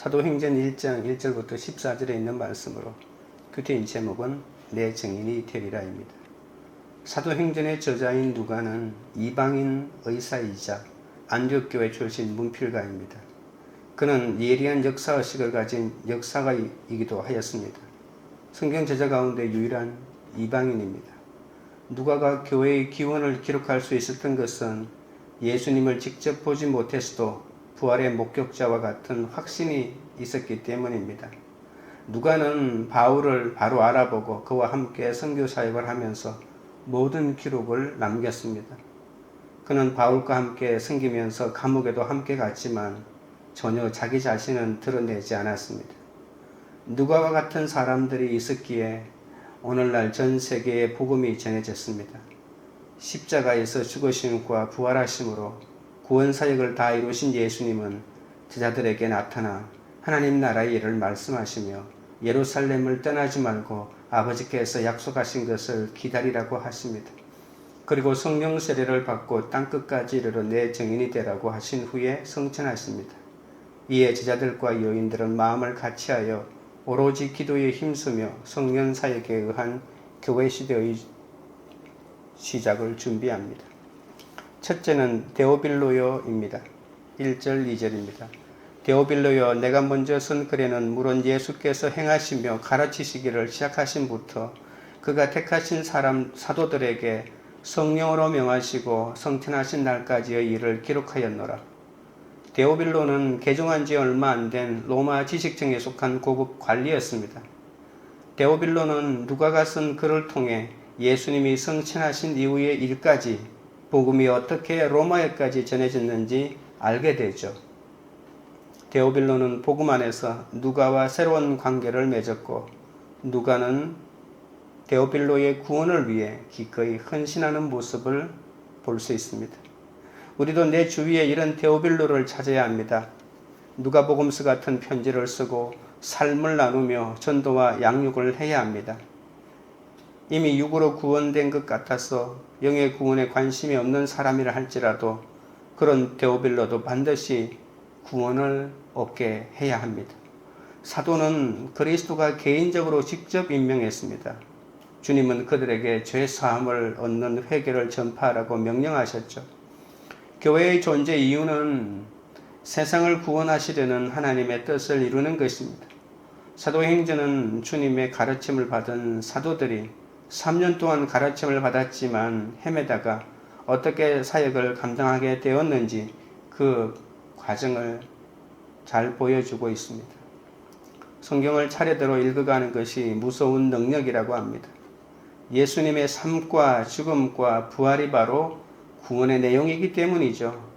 사도행전 1장 1절부터 14절에 있는 말씀으로 큐티인 제목은 내 증인이 되리라입니다. 사도행전의 저자인 누가는 이방인 의사이자 안디옥교회 출신 문필가입니다. 그는 예리한 역사의식을 가진 역사가이기도 하였습니다. 성경 제자 가운데 유일한 이방인입니다. 누가가 교회의 기원을 기록할 수 있었던 것은 예수님을 직접 보지 못했어도 부활의 목격자와 같은 확신이 있었기 때문입니다. 누가는 바울을 바로 알아보고 그와 함께 선교 사역을 하면서 모든 기록을 남겼습니다. 그는 바울과 함께 섬기면서 감옥에도 함께 갔지만 전혀 자기 자신은 드러내지 않았습니다. 누가와 같은 사람들이 있었기에 오늘날 전 세계에 복음이 전해졌습니다. 십자가에서 죽으심과 부활하심으로 구원 사역을 다 이루신 예수님은 제자들에게 나타나 하나님 나라의 일을 말씀하시며 예루살렘을 떠나지 말고 아버지께서 약속하신 것을 기다리라고 하십니다. 그리고 성령 세례를 받고 땅 끝까지 이르러 내 증인이 되라고 하신 후에 성천하십니다. 이에 제자들과 여인들은 마음을 같이하여 오로지 기도에 힘쓰며 성령 사역에 의한 교회 시대의 시작을 준비합니다. 첫째는 데오빌로요입니다. 1절 2절입니다. 데오빌로요 내가 먼저 쓴 글에는 물론 예수께서 행하시며 가르치시기를 시작하신부터 그가 택하신 사람 사도들에게 성령으로 명하시고 성천하신 날까지의 일을 기록하였노라. 데오빌로는 개종한 지 얼마 안 된 로마 지식층에 속한 고급 관리였습니다. 데오빌로는 누가가 쓴 글을 통해 예수님이 성천하신 이후의 일까지 복음이 어떻게 로마에까지 전해졌는지 알게 되죠. 데오빌로는 복음 안에서 누가와 새로운 관계를 맺었고 누가는 데오빌로의 구원을 위해 기꺼이 헌신하는 모습을 볼 수 있습니다. 우리도 내 주위에 이런 데오빌로를 찾아야 합니다. 누가복음서 같은 편지를 쓰고 삶을 나누며 전도와 양육을 해야 합니다. 이미 육으로 구원된 것 같아서 영의 구원에 관심이 없는 사람이라 할지라도 그런 데오빌로도 반드시 구원을 얻게 해야 합니다. 사도는 그리스도가 개인적으로 직접 임명했습니다. 주님은 그들에게 죄 사함을 얻는 회개를 전파하라고 명령하셨죠. 교회의 존재 이유는 세상을 구원하시려는 하나님의 뜻을 이루는 것입니다. 사도행전은 주님의 가르침을 받은 사도들이 3년 동안 가르침을 받았지만 헤매다가 어떻게 사역을 감당하게 되었는지 그 과정을 잘 보여주고 있습니다. 성경을 차례대로 읽어가는 것이 무서운 능력이라고 합니다. 예수님의 삶과 죽음과 부활이 바로 구원의 내용이기 때문이죠.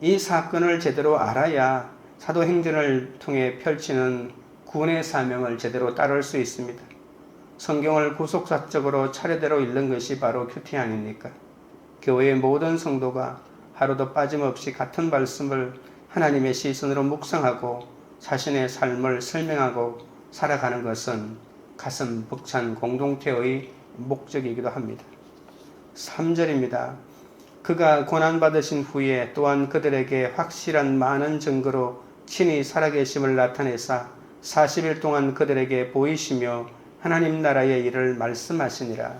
이 사건을 제대로 알아야 사도행전을 통해 펼치는 구원의 사명을 제대로 따를 수 있습니다. 성경을 구속사적으로 차례대로 읽는 것이 바로 큐티 아닙니까? 교회의 모든 성도가 하루도 빠짐없이 같은 말씀을 하나님의 시선으로 묵상하고 자신의 삶을 설명하고 살아가는 것은 가슴 벅찬 공동체의 목적이기도 합니다. 3절입니다. 그가 고난받으신 후에 또한 그들에게 확실한 많은 증거로 친히 살아계심을 나타내사 40일 동안 그들에게 보이시며 하나님 나라의 일을 말씀하시니라.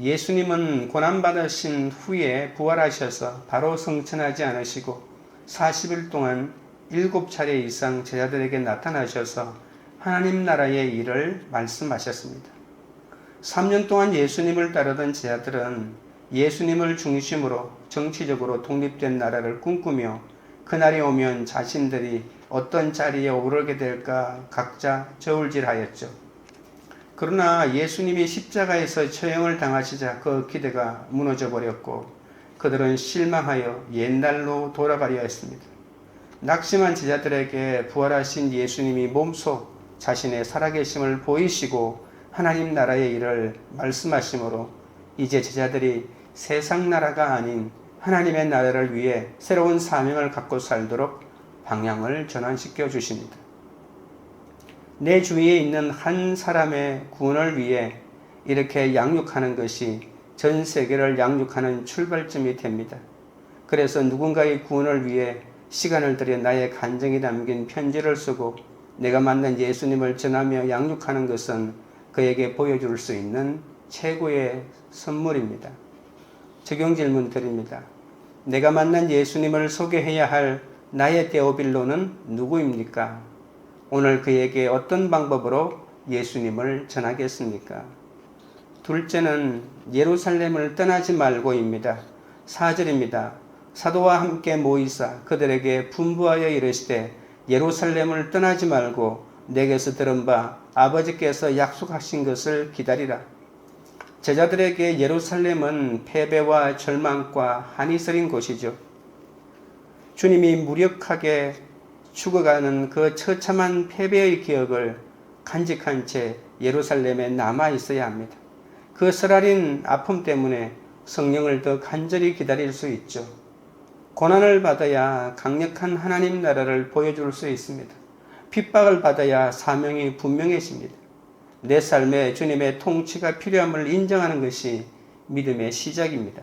예수님은 고난받으신 후에 부활하셔서 바로 성천하지 않으시고 40일 동안 7차례 이상 제자들에게 나타나셔서 하나님 나라의 일을 말씀하셨습니다. 3년 동안 예수님을 따르던 제자들은 예수님을 중심으로 정치적으로 독립된 나라를 꿈꾸며 그날이 오면 자신들이 어떤 자리에 오르게 될까 각자 저울질하였죠. 그러나 예수님이 십자가에서 처형을 당하시자 그 기대가 무너져 버렸고 그들은 실망하여 옛날로 돌아가려 했습니다. 낙심한 제자들에게 부활하신 예수님이 몸소 자신의 살아계심을 보이시고 하나님 나라의 일을 말씀하시므로 이제 제자들이 세상 나라가 아닌 하나님의 나라를 위해 새로운 사명을 갖고 살도록 방향을 전환시켜 주십니다. 내 주위에 있는 한 사람의 구원을 위해 이렇게 양육하는 것이 전 세계를 양육하는 출발점이 됩니다. 그래서 누군가의 구원을 위해 시간을 들여 나의 간증이 담긴 편지를 쓰고 내가 만난 예수님을 전하며 양육하는 것은 그에게 보여줄 수 있는 최고의 선물입니다. 적용 질문 드립니다. 내가 만난 예수님을 소개해야 할 나의 데오빌로는 누구입니까? 오늘 그에게 어떤 방법으로 예수님을 전하겠습니까? 둘째는 예루살렘을 떠나지 말고입니다. 4절입니다. 사도와 함께 모이사 그들에게 분부하여 이르시되 예루살렘을 떠나지 말고 내게서 들은 바 아버지께서 약속하신 것을 기다리라. 제자들에게 예루살렘은 패배와 절망과 한이 서린 곳이죠. 주님이 무력하게 죽어가는 그 처참한 패배의 기억을 간직한 채 예루살렘에 남아 있어야 합니다. 그 쓰라린 아픔 때문에 성령을 더 간절히 기다릴 수 있죠. 고난을 받아야 강력한 하나님 나라를 보여줄 수 있습니다. 핍박을 받아야 사명이 분명해집니다. 내 삶에 주님의 통치가 필요함을 인정하는 것이 믿음의 시작입니다.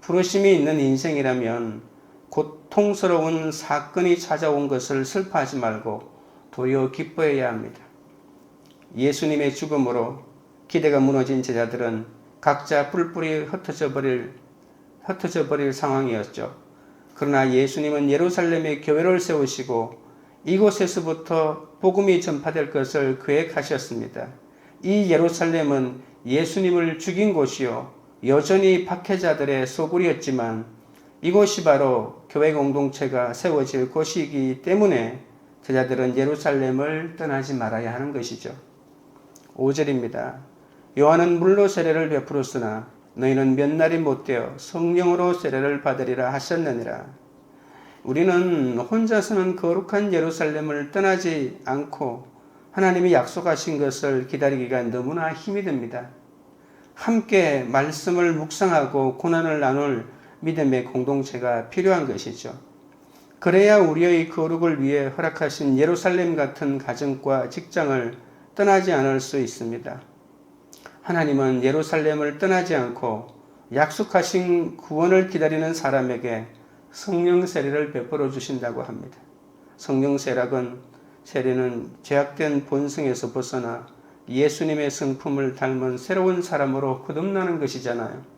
부르심이 있는 인생이라면 고통스러운 사건이 찾아온 것을 슬퍼하지 말고 도리어 기뻐해야 합니다. 예수님의 죽음으로 기대가 무너진 제자들은 각자 뿔뿔이 흩어져 버릴 흩어져 버릴 상황이었죠. 그러나 예수님은 예루살렘에 교회를 세우시고 이곳에서부터 복음이 전파될 것을 계획하셨습니다. 이 예루살렘은 예수님을 죽인 곳이요. 여전히 박해자들의 소굴이었지만 이곳이 바로 교회 공동체가 세워질 곳이기 때문에 제자들은 예루살렘을 떠나지 말아야 하는 것이죠. 5절입니다. 요한은 물로 세례를 베풀었으나 너희는 몇 날이 못되어 성령으로 세례를 받으리라 하셨느니라. 우리는 혼자서는 거룩한 예루살렘을 떠나지 않고 하나님이 약속하신 것을 기다리기가 너무나 힘이 듭니다. 함께 말씀을 묵상하고 고난을 나눌 믿음의 공동체가 필요한 것이죠. 그래야 우리의 거룩을 위해 허락하신 예루살렘 같은 가정과 직장을 떠나지 않을 수 있습니다. 하나님은 예루살렘을 떠나지 않고 약속하신 구원을 기다리는 사람에게 성령 세례를 베풀어 주신다고 합니다. 성령 세락은 세례는 죄악된 본성에서 벗어나 예수님의 성품을 닮은 새로운 사람으로 거듭나는 것이잖아요.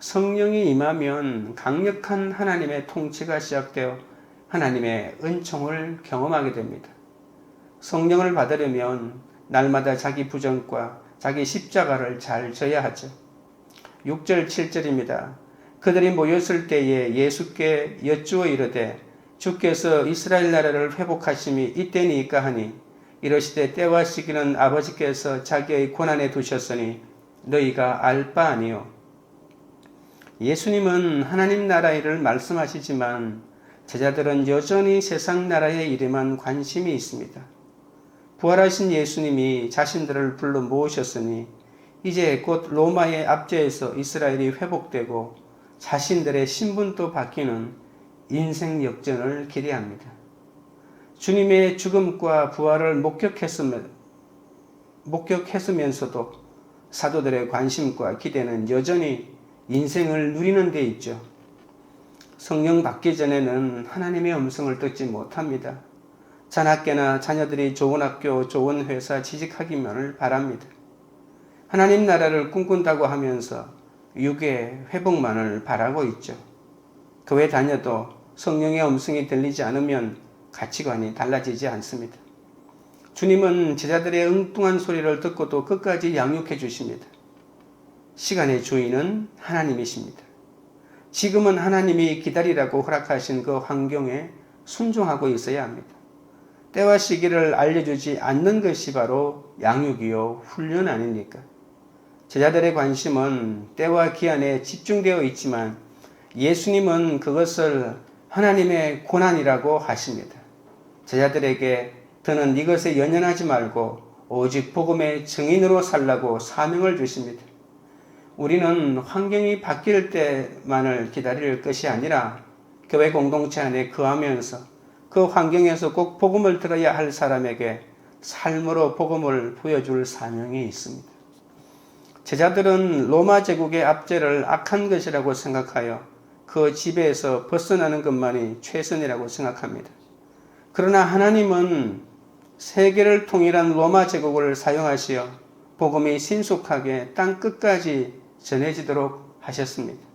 성령이 임하면 강력한 하나님의 통치가 시작되어 하나님의 은총을 경험하게 됩니다. 성령을 받으려면 날마다 자기 부정과 자기 십자가를 잘 져야 하죠. 6절, 7절입니다. 그들이 모였을 때에 예수께 여쭈어 이르되 주께서 이스라엘 나라를 회복하심이 이때니까 하니 이러시되 때와 시기는 아버지께서 자기의 고난에 두셨으니 너희가 알 바 아니요. 예수님은 하나님 일을 말씀하시지만 제자들은 여전히 세상 나라의 일에만 관심이 있습니다. 부활하신 예수님이 자신들을 불러 모으셨으니 이제 곧 로마의 압제에서 이스라엘이 회복되고 자신들의 신분도 바뀌는 인생 역전을 기대합니다. 주님의 죽음과 부활을 목격했으면, 목격했으면서도 사도들의 관심과 기대는 여전히 인생을 누리는 데 있죠. 성령 받기 전에는 하나님의 음성을 듣지 못합니다. 자나깨나 자녀들이 좋은 학교, 좋은 회사 취직하기만을 바랍니다. 하나님 나라를 꿈꾼다고 하면서 육의 회복만을 바라고 있죠. 교회 다녀도 성령의 음성이 들리지 않으면 가치관이 달라지지 않습니다. 주님은 제자들의 엉뚱한 소리를 듣고도 끝까지 양육해 주십니다. 시간의 주인은 하나님이십니다. 지금은 하나님이 기다리라고 허락하신 그 환경에 순종하고 있어야 합니다. 때와 시기를 알려주지 않는 것이 바로 양육이요, 훈련 아닙니까? 제자들의 관심은 때와 기한에 집중되어 있지만 예수님은 그것을 하나님의 고난이라고 하십니다. 제자들에게 더는 이것에 연연하지 말고 오직 복음의 증인으로 살라고 사명을 주십니다. 우리는 환경이 바뀔 때만을 기다릴 것이 아니라 교회 공동체 안에 거하면서 그 환경에서 꼭 복음을 들어야 할 사람에게 삶으로 복음을 보여줄 사명이 있습니다. 제자들은 로마 제국의 압제를 악한 것이라고 생각하여 그 지배에서 벗어나는 것만이 최선이라고 생각합니다. 그러나 하나님은 세계를 통일한 로마 제국을 사용하시어 복음이 신속하게 땅 끝까지 전해지도록 하셨습니다.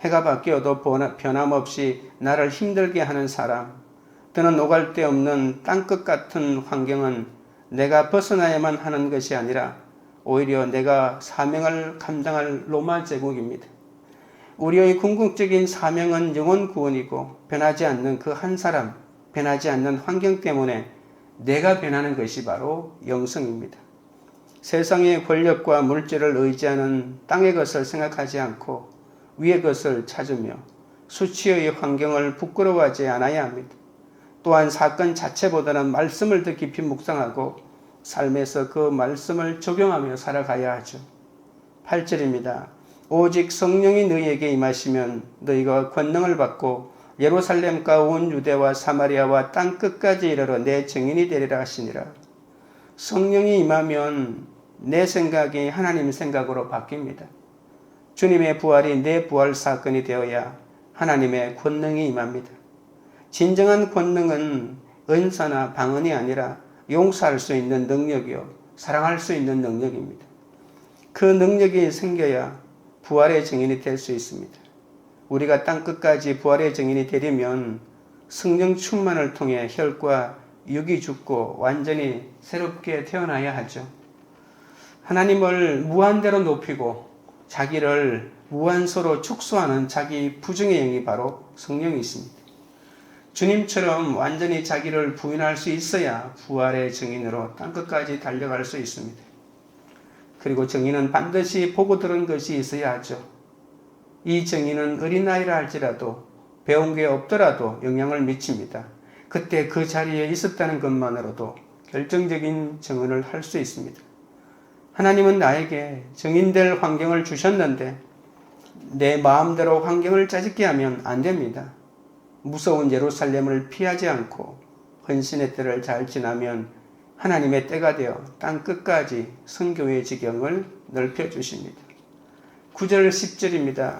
해가 바뀌어도 변함없이 나를 힘들게 하는 사람, 또는 오갈 데 없는 땅끝 같은 환경은 내가 벗어나야만 하는 것이 아니라 오히려 내가 사명을 감당할 로마 제국입니다. 우리의 궁극적인 사명은 영혼 구원이고 변하지 않는 그 한 사람, 변하지 않는 환경 때문에 내가 변하는 것이 바로 영성입니다. 세상의 권력과 물질을 의지하는 땅의 것을 생각하지 않고 위의 것을 찾으며 수치의 환경을 부끄러워하지 않아야 합니다. 또한 사건 자체보다는 말씀을 더 깊이 묵상하고 삶에서 그 말씀을 적용하며 살아가야 하죠. 8절입니다. 오직 성령이 너희에게 임하시면 너희가 권능을 받고 예루살렘과 온 유대와 사마리아와 땅 끝까지 이르러 내 증인이 되리라 하시니라. 성령이 임하면 내 생각이 하나님 생각으로 바뀝니다. 주님의 부활이 내 부활 사건이 되어야 하나님의 권능이 임합니다. 진정한 권능은 은사나 방언이 아니라 용서할 수 있는 능력이요. 사랑할 수 있는 능력입니다. 그 능력이 생겨야 부활의 증인이 될 수 있습니다. 우리가 땅 끝까지 부활의 증인이 되려면 성령 충만을 통해 혈과 육이 죽고 완전히 새롭게 태어나야 하죠. 하나님을 무한대로 높이고 자기를 무한소로 축소하는 자기 부정의 영이 바로 성령이 있습니다. 주님처럼 완전히 자기를 부인할 수 있어야 부활의 증인으로 땅끝까지 달려갈 수 있습니다. 그리고 증인은 반드시 보고 들은 것이 있어야 하죠. 이 증인은 어린아이라 할지라도 배운 게 없더라도 영향을 미칩니다. 그때 그 자리에 있었다는 것만으로도 결정적인 증언을 할 수 있습니다. 하나님은 나에게 증인될 환경을 주셨는데 내 마음대로 환경을 짜집게 하면 안 됩니다. 무서운 예루살렘을 피하지 않고 헌신의 때를 잘 지나면 하나님의 때가 되어 땅 끝까지 성교의 지경을 넓혀 주십니다. 9절 10절입니다.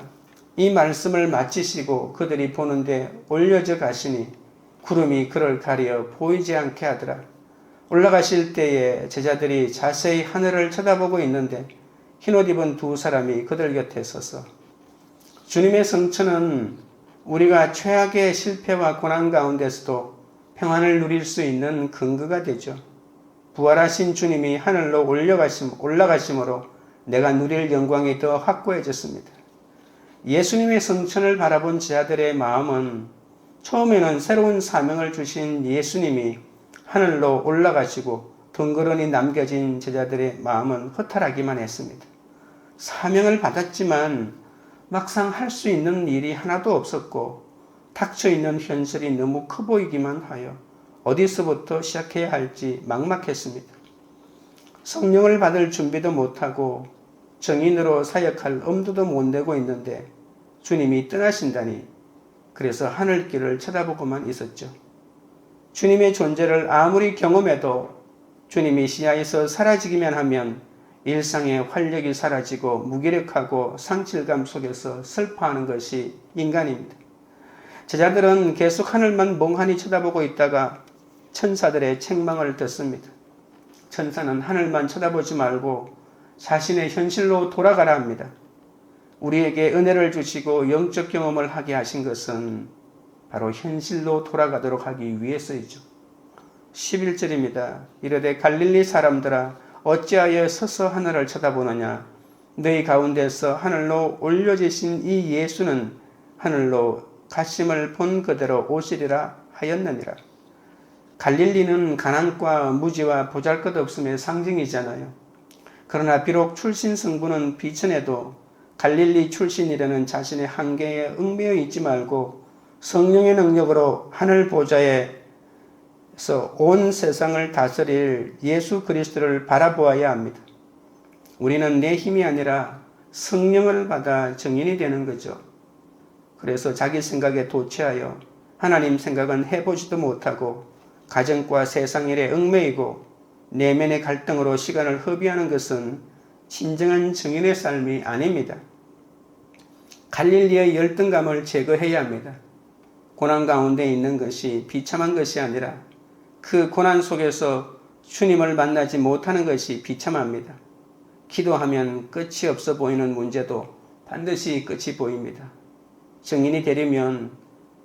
이 말씀을 마치시고 그들이 보는데 올려져 가시니 구름이 그를 가려 보이지 않게 하더라. 올라가실 때에 제자들이 자세히 하늘을 쳐다보고 있는데 흰옷 입은 두 사람이 그들 곁에 서서 주님의 성천은 우리가 최악의 실패와 고난 가운데서도 평안을 누릴 수 있는 근거가 되죠. 부활하신 주님이 하늘로 올려가심, 올라가심으로 내가 누릴 영광이 더 확고해졌습니다. 예수님의 성천을 바라본 제자들의 마음은 처음에는 새로운 사명을 주신 예수님이 하늘로 올라가시고 덩그러니 남겨진 제자들의 마음은 허탈하기만 했습니다. 사명을 받았지만 막상 할 수 있는 일이 하나도 없었고 닥쳐 있는 현실이 너무 커 보이기만 하여 어디서부터 시작해야 할지 막막했습니다. 성령을 받을 준비도 못하고 정인으로 사역할 엄두도 못 내고 있는데 주님이 떠나신다니 그래서 하늘길을 쳐다보고만 있었죠. 주님의 존재를 아무리 경험해도 주님이 시야에서 사라지기만 하면 일상의 활력이 사라지고 무기력하고 상실감 속에서 슬퍼하는 것이 인간입니다. 제자들은 계속 하늘만 멍하니 쳐다보고 있다가 천사들의 책망을 듣습니다. 천사는 하늘만 쳐다보지 말고 자신의 현실로 돌아가라 합니다. 우리에게 은혜를 주시고 영적 경험을 하게 하신 것은 바로 현실로 돌아가도록 하기 위해서이죠. 11절입니다. 이르되 갈릴리 사람들아 어찌하여 서서 하늘을 쳐다보느냐 너희 가운데서 하늘로 올려지신 이 예수는 하늘로 가심을 본 그대로 오시리라 하였느니라. 갈릴리는 가난과 무지와 보잘것없음의 상징이잖아요. 그러나 비록 출신 성부는 비천해도 갈릴리 출신이라는 자신의 한계에 얽매여 있지 말고 성령의 능력으로 하늘 보좌에 그래서 온 세상을 다스릴 예수 그리스도를 바라보아야 합니다. 우리는 내 힘이 아니라 성령을 받아 증인이 되는 거죠. 그래서 자기 생각에 도취하여 하나님 생각은 해보지도 못하고 가정과 세상 일에 얽매이고 내면의 갈등으로 시간을 허비하는 것은 진정한 증인의 삶이 아닙니다. 갈릴리의 열등감을 제거해야 합니다. 고난 가운데 있는 것이 비참한 것이 아니라 그 고난 속에서 주님을 만나지 못하는 것이 비참합니다. 기도하면 끝이 없어 보이는 문제도 반드시 끝이 보입니다. 증인이 되려면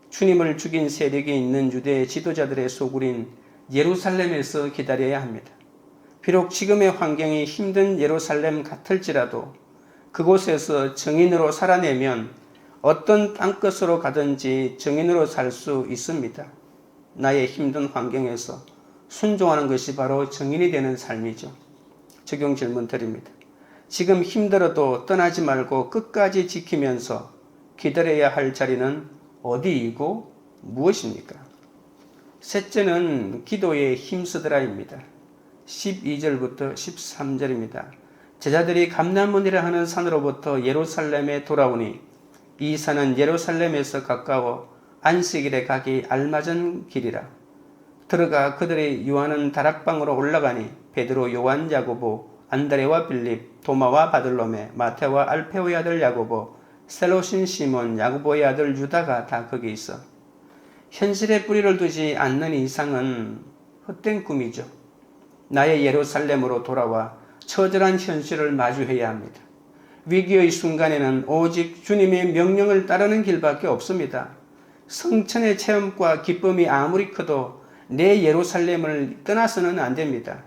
주님을 죽인 세력이 있는 유대 지도자들의 소굴인 예루살렘에서 기다려야 합니다. 비록 지금의 환경이 힘든 예루살렘 같을지라도 그곳에서 증인으로 살아내면 어떤 땅끝으로 가든지 증인으로 살 수 있습니다. 나의 힘든 환경에서 순종하는 것이 바로 증인이 되는 삶이죠. 적용 질문 드립니다. 지금 힘들어도 떠나지 말고 끝까지 지키면서 기다려야 할 자리는 어디이고 무엇입니까? 셋째는 기도에 힘쓰더라입니다. 12절부터 13절입니다. 제자들이 감남문이라 하는 산으로부터 예루살렘에 돌아오니 이 산은 예루살렘에서 가까워 안식일에 가기 알맞은 길이라. 들어가 그들이 유하는 다락방으로 올라가니 베드로, 요한, 야고보, 안드레와 빌립, 도마와 바들로메, 마테와 알페오의 아들 야고보, 셀로신 시몬, 야고보의 아들 유다가 다 거기 있어. 현실에 뿌리를 두지 않는 이상은 헛된 꿈이죠. 나의 예루살렘으로 돌아와 처절한 현실을 마주해야 합니다. 위기의 순간에는 오직 주님의 명령을 따르는 길밖에 없습니다. 성천의 체험과 기쁨이 아무리 커도 내 예루살렘을 떠나서는 안 됩니다.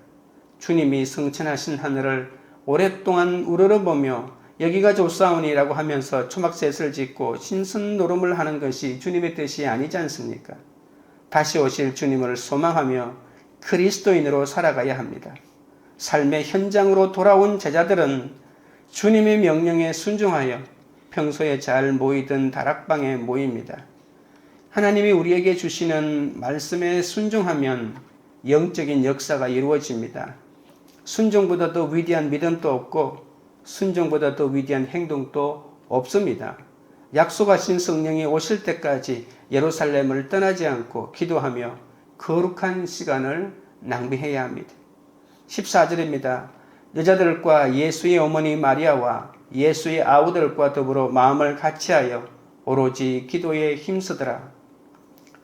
주님이 성천하신 하늘을 오랫동안 우러러보며 여기가 좋사오니라고 하면서 초막셋을 짓고 신선 노름을 하는 것이 주님의 뜻이 아니지 않습니까? 다시 오실 주님을 소망하며 그리스도인으로 살아가야 합니다. 삶의 현장으로 돌아온 제자들은 주님의 명령에 순종하여 평소에 잘 모이던 다락방에 모입니다. 하나님이 우리에게 주시는 말씀에 순종하면 영적인 역사가 이루어집니다. 순종보다 더 위대한 믿음도 없고 순종보다 더 위대한 행동도 없습니다. 약속하신 성령이 오실 때까지 예루살렘을 떠나지 않고 기도하며 거룩한 시간을 낭비해야 합니다. 14절입니다. 여자들과 예수의 어머니 마리아와 예수의 아우들과 더불어 마음을 같이하여 오로지 기도에 힘쓰더라.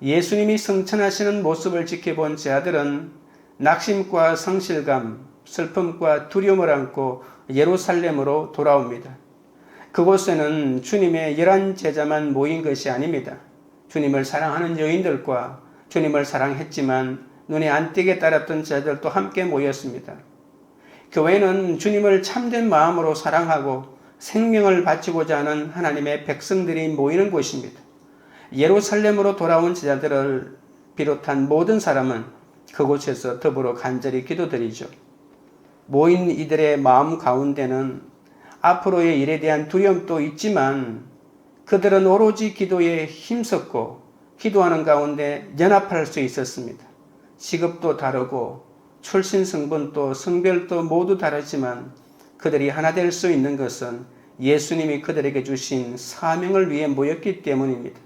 예수님이 성천하시는 모습을 지켜본 제 아들은 낙심과 성실감, 슬픔과 두려움을 안고 예루살렘으로 돌아옵니다. 그곳에는 주님의 열한 제자만 모인 것이 아닙니다. 주님을 사랑하는 여인들과 주님을 사랑했지만 눈에 안 띄게 따랐던 제자들도 함께 모였습니다. 교회는 주님을 참된 마음으로 사랑하고 생명을 바치고자 하는 하나님의 백성들이 모이는 곳입니다. 예루살렘으로 돌아온 제자들을 비롯한 모든 사람은 그곳에서 더불어 간절히 기도드리죠. 모인 이들의 마음 가운데는 앞으로의 일에 대한 두려움도 있지만 그들은 오로지 기도에 힘썼고 기도하는 가운데 연합할 수 있었습니다. 직업도 다르고 출신 성분도 성별도 모두 다르지만 그들이 하나 될 수 있는 것은 예수님이 그들에게 주신 사명을 위해 모였기 때문입니다.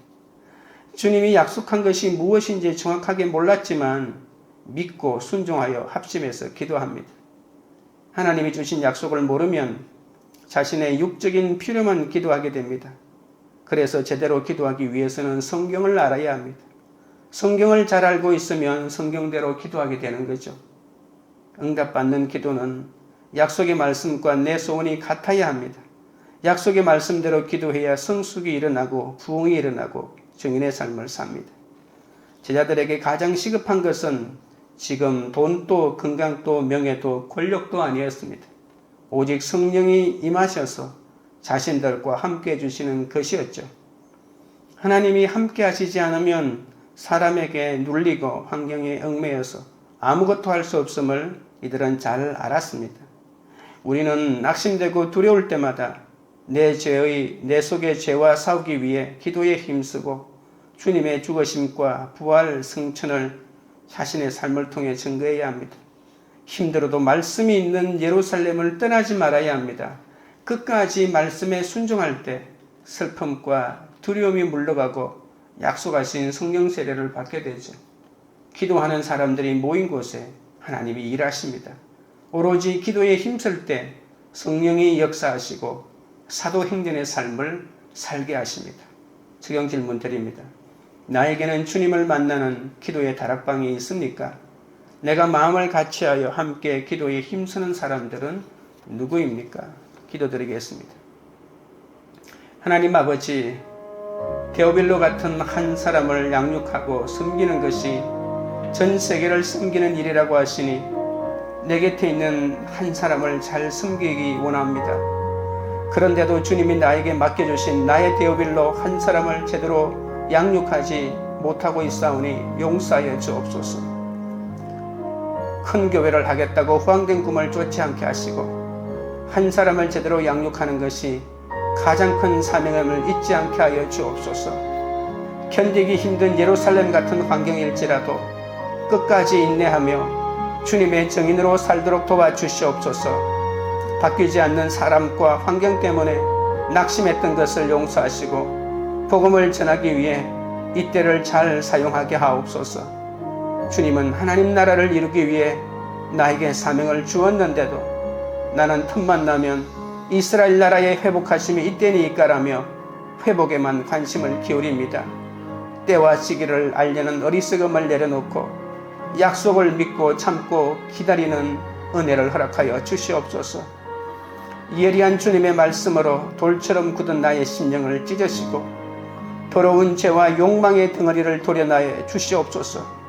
주님이 약속한 것이 무엇인지 정확하게 몰랐지만 믿고 순종하여 합심해서 기도합니다. 하나님이 주신 약속을 모르면 자신의 육적인 필요만 기도하게 됩니다. 그래서 제대로 기도하기 위해서는 성경을 알아야 합니다. 성경을 잘 알고 있으면 성경대로 기도하게 되는 거죠. 응답받는 기도는 약속의 말씀과 내 소원이 같아야 합니다. 약속의 말씀대로 기도해야 성숙이 일어나고 부흥이 일어나고 증인의 삶을 삽니다. 제자들에게 가장 시급한 것은 지금 돈도 건강도 명예도 권력도 아니었습니다. 오직 성령이 임하셔서 자신들과 함께 해주시는 것이었죠. 하나님이 함께 하시지 않으면 사람에게 눌리고 환경에 얽매여서 아무것도 할 수 없음을 이들은 잘 알았습니다. 우리는 낙심되고 두려울 때마다 내 죄의 내 속의 죄와 싸우기 위해 기도에 힘쓰고 주님의 죽으심과 부활 승천을 자신의 삶을 통해 증거해야 합니다. 힘들어도 말씀이 있는 예루살렘을 떠나지 말아야 합니다. 끝까지 말씀에 순종할 때 슬픔과 두려움이 물러가고 약속하신 성령 세례를 받게 되죠. 기도하는 사람들이 모인 곳에 하나님이 일하십니다. 오로지 기도에 힘쓸 때 성령이 역사하시고 사도 행전의 삶을 살게 하십니다. 적용 질문 드립니다. 나에게는 주님을 만나는 기도의 다락방이 있습니까? 내가 마음을 같이하여 함께 기도에 힘쓰는 사람들은 누구입니까? 기도드리겠습니다. 하나님 아버지, 데오빌로 같은 한 사람을 양육하고 섬기는 것이 전 세계를 섬기는 일이라고 하시니 내 곁에 있는 한 사람을 잘 섬기기 원합니다. 그런데도 주님이 나에게 맡겨주신 나의 데오빌로 한 사람을 제대로 양육하지 못하고 있사오니 용서하여 주옵소서. 큰 교회를 하겠다고 후황된 꿈을 쫓지 않게 하시고 한 사람을 제대로 양육하는 것이 가장 큰 사명임을 잊지 않게 하여 주옵소서. 견디기 힘든 예루살렘 같은 환경일지라도 끝까지 인내하며 주님의 정인으로 살도록 도와주시옵소서. 바뀌지 않는 사람과 환경 때문에 낙심했던 것을 용서하시고 복음을 전하기 위해 이때를 잘 사용하게 하옵소서. 주님은 하나님 나라를 이루기 위해 나에게 사명을 주었는데도 나는 틈만 나면 이스라엘 나라의 회복하심이 이때니까라며 회복에만 관심을 기울입니다. 때와 시기를 알려는 어리석음을 내려놓고 약속을 믿고 참고 기다리는 은혜를 허락하여 주시옵소서. 예리한 주님의 말씀으로 돌처럼 굳은 나의 심령을 찢으시고 더러운 죄와 욕망의 덩어리를 도려나해 주시옵소서.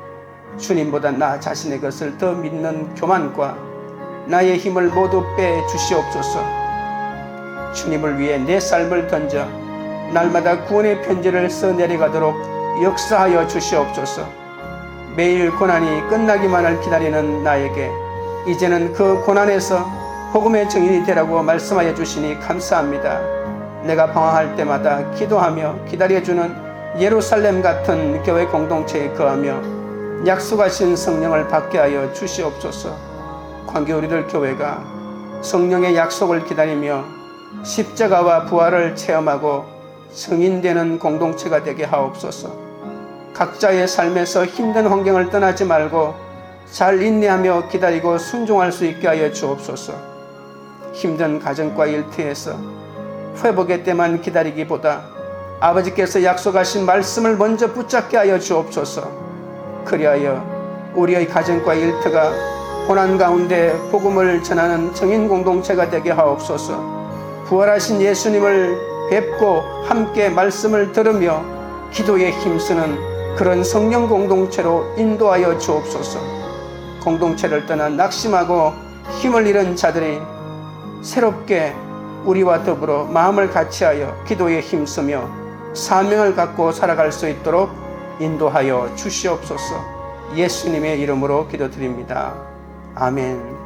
주님보다 나 자신의 것을 더 믿는 교만과 나의 힘을 모두 빼 주시옵소서. 주님을 위해 내 삶을 던져 날마다 구원의 편지를 써 내려가도록 역사하여 주시옵소서. 매일 고난이 끝나기만을 기다리는 나에게 이제는 그 고난에서 복음의 증인이 되라고 말씀하여 주시니 감사합니다. 내가 방황할 때마다 기도하며 기다려주는 예루살렘 같은 교회 공동체에 거하며 약속하신 성령을 받게 하여 주시옵소서. 관계 우리들 교회가 성령의 약속을 기다리며 십자가와 부활을 체험하고 성인되는 공동체가 되게 하옵소서. 각자의 삶에서 힘든 환경을 떠나지 말고 잘 인내하며 기다리고 순종할 수 있게 하여 주옵소서. 힘든 가정과 일터에서 회복의 때만 기다리기보다 아버지께서 약속하신 말씀을 먼저 붙잡게 하여 주옵소서. 그리하여 우리의 가정과 일터가 고난 가운데 복음을 전하는 정인 공동체가 되게 하옵소서. 부활하신 예수님을 뵙고 함께 말씀을 들으며 기도에 힘쓰는 그런 성령 공동체로 인도하여 주옵소서. 공동체를 떠나 낙심하고 힘을 잃은 자들이 새롭게 우리와 더불어 마음을 같이하여 기도에 힘쓰며 사명을 갖고 살아갈 수 있도록 인도하여 주시옵소서. 예수님의 이름으로 기도드립니다. 아멘.